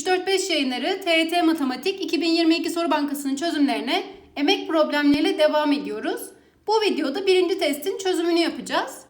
3-4-5 yayınları TYT Matematik 2022 Soru Bankası'nın çözümlerine emek problemleriyle devam ediyoruz. Bu videoda birinci testin çözümünü yapacağız.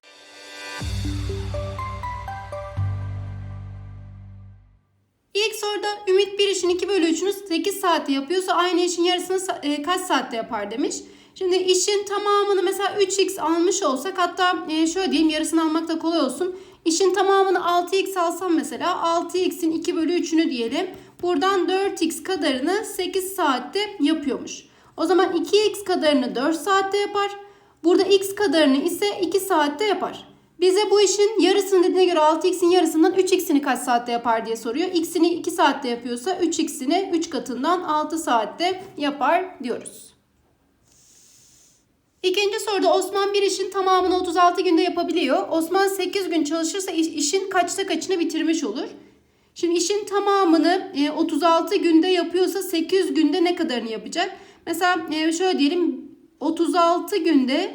İlk soruda Ümit bir işin 2 bölü 3'ünü 8 saatte yapıyorsa aynı işin yarısını e, kaç saatte yapar demiş. Şimdi işin tamamını mesela 3x almış olsak hatta e, şöyle diyeyim yarısını almak da kolay olsun. İşin tamamını 6x alsam mesela 6x'in 2 bölü 3'ünü diyelim. Buradan 4x kadarını 8 saatte yapıyormuş. O zaman 2x kadarını 4 saatte yapar. Burada x kadarını ise 2 saatte yapar. Bize bu işin yarısını dediğine göre 6x'in yarısından 3x'ini kaç saatte yapar diye soruyor. x'ini 2 saatte yapıyorsa 3x'ini 3 katından 6 saatte yapar diyoruz. İkinci soruda Osman bir işin tamamını 36 günde yapabiliyor. Osman 8 gün çalışırsa iş- işin kaçta kaçını bitirmiş olur? Şimdi işin tamamını e, 36 günde yapıyorsa 8 günde ne kadarını yapacak? Mesela e, şöyle diyelim 36 günde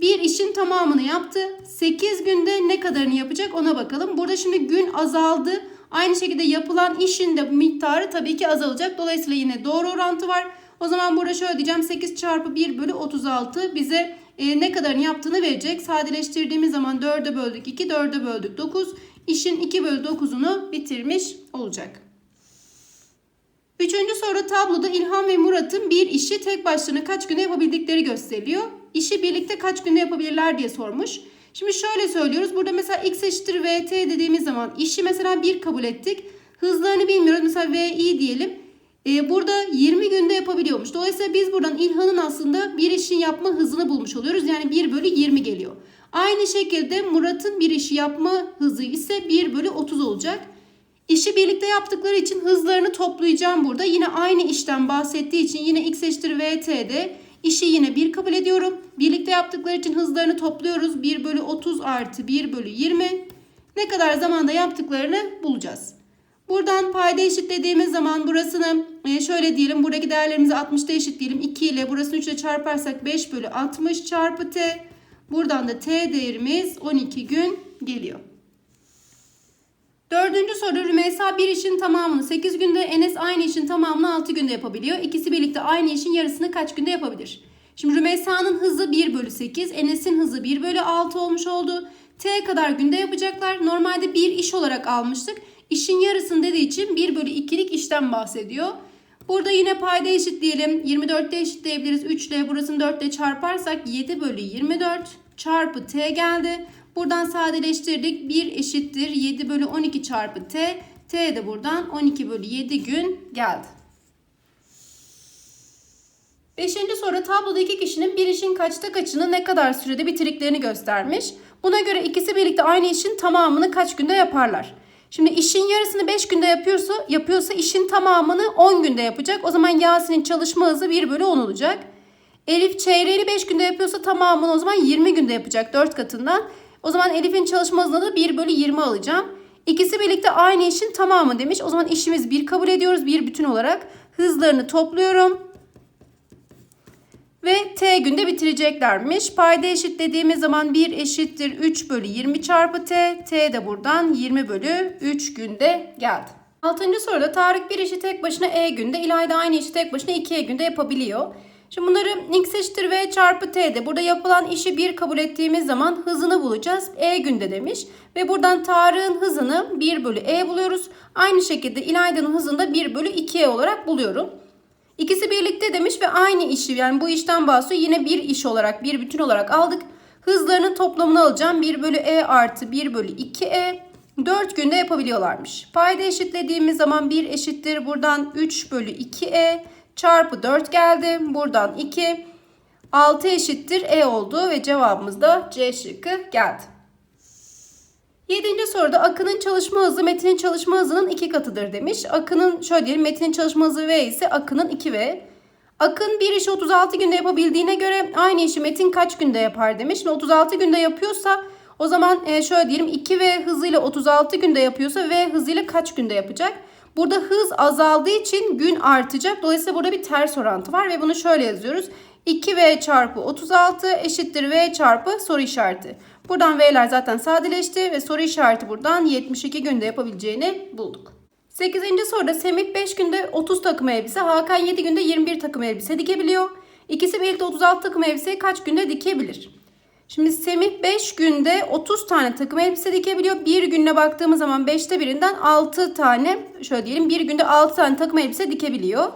bir işin tamamını yaptı. 8 günde ne kadarını yapacak ona bakalım. Burada şimdi gün azaldı. Aynı şekilde yapılan işin de miktarı tabii ki azalacak. Dolayısıyla yine doğru orantı var. O zaman burada şöyle diyeceğim 8 çarpı 1 bölü 36 bize e, ne kadarını yaptığını verecek. Sadeleştirdiğimiz zaman 4'e böldük 2, 4'e böldük 9. İşin 2 bölü 9'unu bitirmiş olacak. Üçüncü soru tabloda İlhan ve Murat'ın bir işi tek başlarına kaç günde yapabildikleri gösteriliyor. İşi birlikte kaç günde yapabilirler diye sormuş. Şimdi şöyle söylüyoruz. Burada mesela x eşittir vt dediğimiz zaman işi mesela 1 kabul ettik. Hızlarını bilmiyoruz. Mesela vi diyelim. Ee, burada 20 günde yapabiliyormuş. Dolayısıyla biz buradan İlhan'ın aslında bir işin yapma hızını bulmuş oluyoruz. Yani 1 bölü 20 geliyor. Aynı şekilde Murat'ın bir işi yapma hızı ise 1 bölü 30 olacak. İşi birlikte yaptıkları için hızlarını toplayacağım burada. Yine aynı işten bahsettiği için yine x eşittir vt'de işi yine 1 kabul ediyorum. Birlikte yaptıkları için hızlarını topluyoruz. 1 bölü 30 artı 1 bölü 20. Ne kadar zamanda yaptıklarını bulacağız. Buradan payda eşitlediğimiz zaman burasını e, şöyle diyelim. Buradaki değerlerimizi 60'ta eşitleyelim. 2 ile burasını 3 ile çarparsak 5 bölü 60 çarpı t. Buradan da t değerimiz 12 gün geliyor. Dördüncü soru Rümeysa bir işin tamamını 8 günde Enes aynı işin tamamını 6 günde yapabiliyor. İkisi birlikte aynı işin yarısını kaç günde yapabilir? Şimdi Rümeysa'nın hızı 1 bölü 8, Enes'in hızı 1 bölü 6 olmuş oldu. T kadar günde yapacaklar. Normalde bir iş olarak almıştık. İşin yarısını dediği için 1 bölü 2'lik işten bahsediyor. Burada yine payda eşitleyelim. 24'te eşitleyebiliriz. 3 ile burasını 4 ile çarparsak 7 bölü 24 çarpı t geldi. Buradan sadeleştirdik. 1 eşittir 7 bölü 12 çarpı t. T de buradan 12 bölü 7 gün geldi. Beşinci soru tabloda iki kişinin bir işin kaçta kaçını ne kadar sürede bitirdiklerini göstermiş. Buna göre ikisi birlikte aynı işin tamamını kaç günde yaparlar? Şimdi işin yarısını 5 günde yapıyorsa, yapıyorsa işin tamamını 10 günde yapacak. O zaman Yasin'in çalışma hızı 1 bölü 10 olacak. Elif çeyreğini 5 günde yapıyorsa tamamını o zaman 20 günde yapacak 4 katından. O zaman Elif'in çalışma hızına da 1 bölü 20 alacağım. İkisi birlikte aynı işin tamamı demiş. O zaman işimiz 1 kabul ediyoruz bir bütün olarak. Hızlarını topluyorum. Ve t günde bitireceklermiş. Payda eşitlediğimiz zaman 1 eşittir 3 bölü 20 çarpı t. t de buradan 20 bölü 3 günde geldi. Altıncı soruda Tarık bir işi tek başına e günde, İlayda aynı işi tek başına 2 e günde yapabiliyor. Şimdi bunları x eşittir v çarpı t'de burada yapılan işi 1 kabul ettiğimiz zaman hızını bulacağız. E günde demiş. Ve buradan Tarık'ın hızını 1 bölü e buluyoruz. Aynı şekilde İlayda'nın hızını da 1 bölü 2e olarak buluyorum. İkisi birlikte demiş ve aynı işi yani bu işten bahsediyor. Yine bir iş olarak bir bütün olarak aldık. Hızlarının toplamını alacağım. 1 bölü e artı 1 bölü 2e. 4 günde yapabiliyorlarmış. Payda eşitlediğimiz zaman 1 eşittir. Buradan 3 bölü 2e çarpı 4 geldi. Buradan 2. 6 eşittir e oldu ve cevabımız da C şıkkı geldi. Yedinci soruda Akın'ın çalışma hızı Metin'in çalışma hızının iki katıdır demiş. Akın'ın şöyle diyelim Metin'in çalışma hızı V ise Akın'ın 2V. Akın bir işi 36 günde yapabildiğine göre aynı işi Metin kaç günde yapar demiş. Şimdi 36 günde yapıyorsa o zaman e, şöyle diyelim 2V hızıyla 36 günde yapıyorsa V hızıyla kaç günde yapacak? Burada hız azaldığı için gün artacak. Dolayısıyla burada bir ters orantı var ve bunu şöyle yazıyoruz. 2V çarpı 36 eşittir V çarpı soru işareti. Buradan V'ler zaten sadeleşti ve soru işareti buradan 72 günde yapabileceğini bulduk. 8. soruda Semih 5 günde 30 takım elbise, Hakan 7 günde 21 takım elbise dikebiliyor. İkisi birlikte 36 takım elbiseyi kaç günde dikebilir? Şimdi Semih 5 günde 30 tane takım elbise dikebiliyor. Bir günde baktığımız zaman 5'te birinden 6 tane, şöyle diyelim bir günde 6 tane takım elbise dikebiliyor.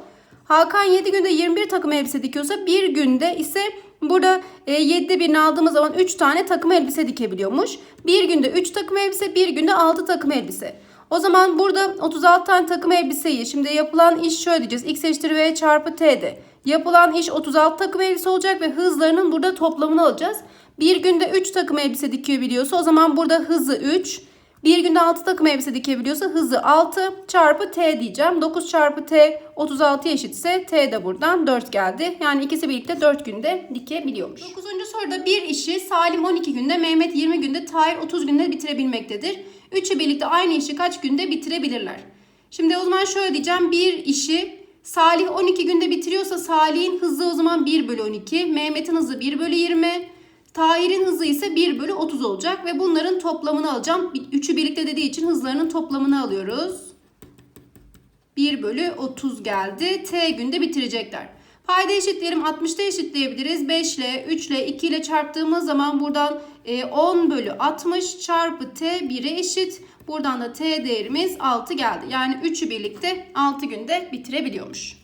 Hakan 7 günde 21 takım elbise dikiyorsa bir günde ise burada e, 7'de birini aldığımız zaman 3 tane takım elbise dikebiliyormuş. Bir günde 3 takım elbise, bir günde 6 takım elbise. O zaman burada 36 tane takım elbiseyi şimdi yapılan iş şöyle diyeceğiz. X eşittir V çarpı T'de. Yapılan iş 36 takım elbise olacak ve hızlarının burada toplamını alacağız. Bir günde 3 takım elbise dikiyor biliyorsa o zaman burada hızı 3. Bir günde 6 takım elbise dikebiliyorsa hızı 6 çarpı T diyeceğim. 9 çarpı T 36 eşitse T de buradan 4 geldi. Yani ikisi birlikte 4 günde dikebiliyormuş. 9. soruda bir işi Salim 12 günde, Mehmet 20 günde, Tahir 30 günde bitirebilmektedir. Üçü birlikte aynı işi kaç günde bitirebilirler? Şimdi o zaman şöyle diyeceğim. Bir işi Salih 12 günde bitiriyorsa Salih'in hızı o zaman 1 bölü 12. Mehmet'in hızı 1 bölü 20. Tahir'in hızı ise 1 bölü 30 olacak. Ve bunların toplamını alacağım. Üçü birlikte dediği için hızlarının toplamını alıyoruz. 1 bölü 30 geldi. T günde bitirecekler. Payda eşitleyelim. 60'da eşitleyebiliriz. 5 ile 3 ile 2 ile çarptığımız zaman buradan 10 bölü 60 çarpı T 1'e eşit. Buradan da T değerimiz 6 geldi. Yani 3'ü birlikte 6 günde bitirebiliyormuş.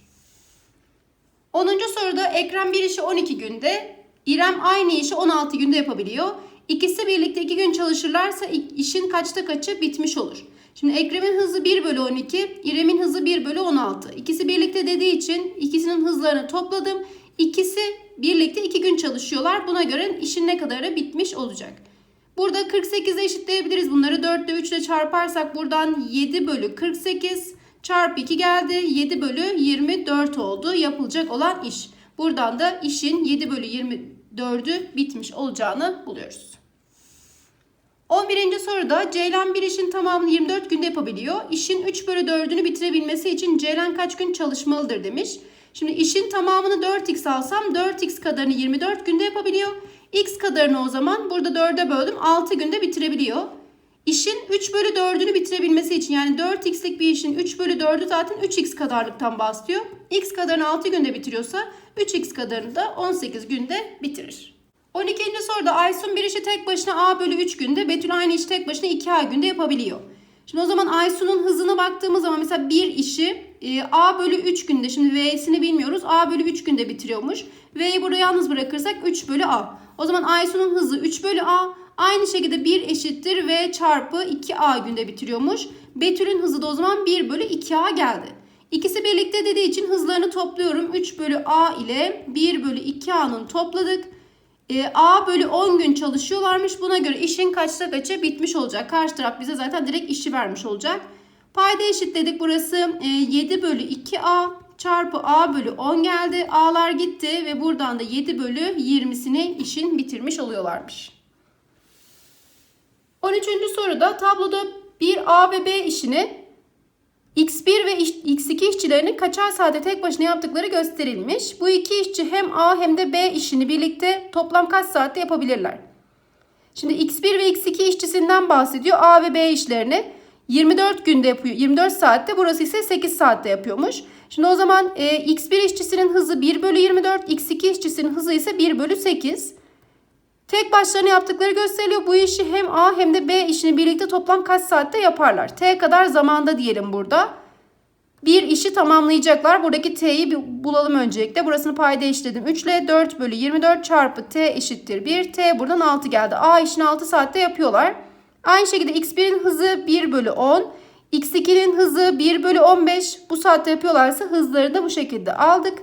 10. soruda Ekrem bir işi 12 günde, İrem aynı işi 16 günde yapabiliyor. İkisi birlikte 2 gün çalışırlarsa işin kaçta kaçı bitmiş olur. Şimdi Ekrem'in hızı 1 bölü 12, İrem'in hızı 1 bölü 16. İkisi birlikte dediği için ikisinin hızlarını topladım. İkisi birlikte 2 gün çalışıyorlar. Buna göre işin ne kadarı bitmiş olacak. Burada 48'e eşitleyebiliriz bunları. 4 ile 3 ile çarparsak buradan 7 bölü 48 çarpı 2 geldi. 7 bölü 24 oldu yapılacak olan iş. Buradan da işin 7 bölü 24'ü bitmiş olacağını buluyoruz. 11. soruda Ceylan bir işin tamamını 24 günde yapabiliyor. İşin 3 bölü 4'ünü bitirebilmesi için Ceylan kaç gün çalışmalıdır demiş. Şimdi işin tamamını 4x alsam 4x kadarını 24 günde yapabiliyor. X kadarını o zaman burada 4'e böldüm 6 günde bitirebiliyor. İşin 3 bölü 4'ünü bitirebilmesi için yani 4x'lik bir işin 3 bölü 4'ü zaten 3x kadarlıktan bahsediyor. X kadarını 6 günde bitiriyorsa 3x kadarını da 18 günde bitirir. 12. soruda Aysun bir işi tek başına A bölü 3 günde, Betül aynı işi tek başına 2A günde yapabiliyor. Şimdi o zaman Aysun'un hızına baktığımız zaman mesela bir işi e, A bölü 3 günde, şimdi V'sini bilmiyoruz, A bölü 3 günde bitiriyormuş. V'yi burada yalnız bırakırsak 3 bölü A. O zaman Aysun'un hızı 3 bölü A. Aynı şekilde 1 eşittir V çarpı 2A günde bitiriyormuş. Betül'ün hızı da o zaman 1 bölü 2A geldi. İkisi birlikte dediği için hızlarını topluyorum. 3 bölü A ile 1 bölü 2A'nın topladık. E, A bölü 10 gün çalışıyorlarmış. Buna göre işin kaçta kaçı bitmiş olacak. Karşı taraf bize zaten direkt işi vermiş olacak. Payda eşitledik. Burası e, 7 bölü 2A çarpı A bölü 10 geldi. A'lar gitti ve buradan da 7 bölü 20'sini işin bitirmiş oluyorlarmış. 13. soruda tabloda bir A ve B işini X1 ve X2 işçilerinin kaçar saate tek başına yaptıkları gösterilmiş. Bu iki işçi hem A hem de B işini birlikte toplam kaç saatte yapabilirler? Şimdi X1 ve X2 işçisinden bahsediyor. A ve B işlerini 24 günde yapıyor. 24 saatte burası ise 8 saatte yapıyormuş. Şimdi o zaman e, X1 işçisinin hızı 1 bölü 24. X2 işçisinin hızı ise 1 bölü 8. Tek başlarına yaptıkları gösteriliyor. Bu işi hem A hem de B işini birlikte toplam kaç saatte yaparlar? T kadar zamanda diyelim burada. Bir işi tamamlayacaklar. Buradaki T'yi bulalım öncelikle. Burasını payda eşitledim. 3 ile 4 bölü 24 çarpı T eşittir 1. T buradan 6 geldi. A işini 6 saatte yapıyorlar. Aynı şekilde X1'in hızı 1 bölü 10. X2'nin hızı 1 bölü 15. Bu saatte yapıyorlarsa hızları da bu şekilde aldık.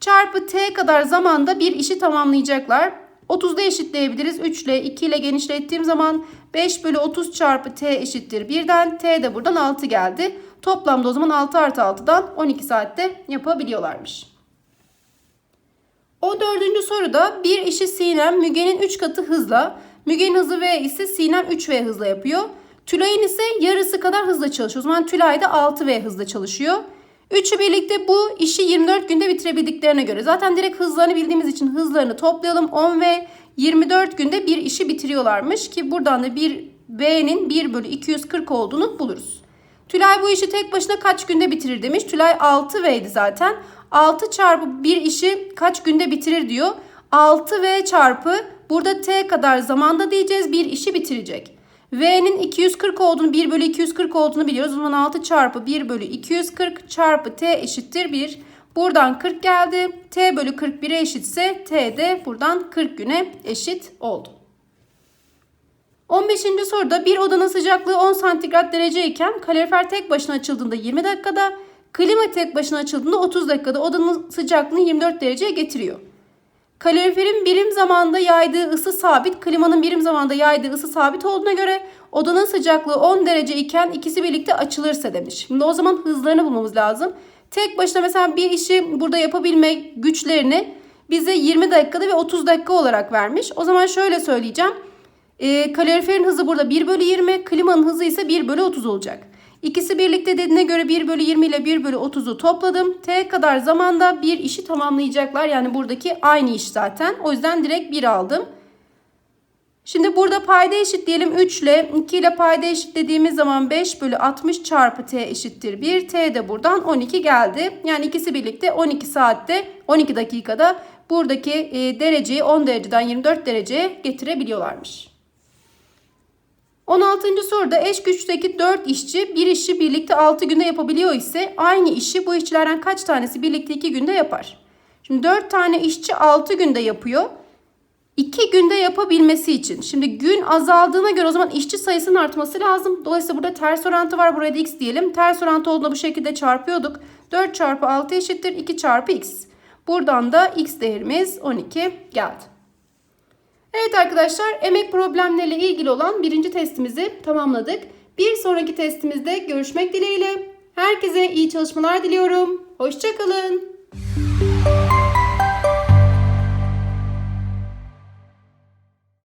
Çarpı T kadar zamanda bir işi tamamlayacaklar. 30'da eşitleyebiliriz. 3 ile 2 ile genişlettiğim zaman 5 bölü 30 çarpı t eşittir 1'den. T de buradan 6 geldi. Toplamda o zaman 6 artı 6'dan 12 saatte yapabiliyorlarmış. O dördüncü soruda bir işi Sinem Müge'nin 3 katı hızla, Müge'nin hızı V ise Sinem 3V hızla yapıyor. Tülay'ın ise yarısı kadar hızla çalışıyor. O zaman Tülay da 6V hızla çalışıyor. Üçü birlikte bu işi 24 günde bitirebildiklerine göre. Zaten direkt hızlarını bildiğimiz için hızlarını toplayalım. 10 ve 24 günde bir işi bitiriyorlarmış ki buradan da bir V'nin 1 bölü 240 olduğunu buluruz. Tülay bu işi tek başına kaç günde bitirir demiş. Tülay 6V'ydi zaten. 6 çarpı bir işi kaç günde bitirir diyor. 6V çarpı burada T kadar zamanda diyeceğiz bir işi bitirecek. V'nin 240 olduğunu 1 bölü 240 olduğunu biliyoruz. O zaman 6 çarpı 1 bölü 240 çarpı T eşittir 1. Buradan 40 geldi. T bölü 41'e eşitse T de buradan 40 güne eşit oldu. 15. soruda bir odanın sıcaklığı 10 santigrat derece iken kalorifer tek başına açıldığında 20 dakikada, klima tek başına açıldığında 30 dakikada odanın sıcaklığını 24 dereceye getiriyor. Kaloriferin birim zamanda yaydığı ısı sabit, klimanın birim zamanda yaydığı ısı sabit olduğuna göre odanın sıcaklığı 10 derece iken ikisi birlikte açılırsa demiş. Şimdi o zaman hızlarını bulmamız lazım. Tek başına mesela bir işi burada yapabilme güçlerini bize 20 dakikada ve 30 dakika olarak vermiş. O zaman şöyle söyleyeceğim. E, kaloriferin hızı burada 1 bölü 20, klimanın hızı ise 1 bölü 30 olacak. İkisi birlikte dediğine göre 1 bölü 20 ile 1 bölü 30'u topladım. T kadar zamanda bir işi tamamlayacaklar. Yani buradaki aynı iş zaten. O yüzden direkt 1 aldım. Şimdi burada payda eşitleyelim 3 ile 2 ile payda eşitlediğimiz zaman 5 bölü 60 çarpı t eşittir 1. T de buradan 12 geldi. Yani ikisi birlikte 12 saatte 12 dakikada buradaki e, dereceyi 10 dereceden 24 dereceye getirebiliyorlarmış. 16. soruda eş güçteki 4 işçi bir işi birlikte 6 günde yapabiliyor ise aynı işi bu işçilerden kaç tanesi birlikte 2 günde yapar? Şimdi 4 tane işçi 6 günde yapıyor. 2 günde yapabilmesi için. Şimdi gün azaldığına göre o zaman işçi sayısının artması lazım. Dolayısıyla burada ters orantı var. Buraya da x diyelim. Ters orantı olduğunda bu şekilde çarpıyorduk. 4 çarpı 6 eşittir 2 çarpı x. Buradan da x değerimiz 12 geldi. Evet arkadaşlar emek problemleriyle ilgili olan birinci testimizi tamamladık. Bir sonraki testimizde görüşmek dileğiyle. Herkese iyi çalışmalar diliyorum. Hoşçakalın.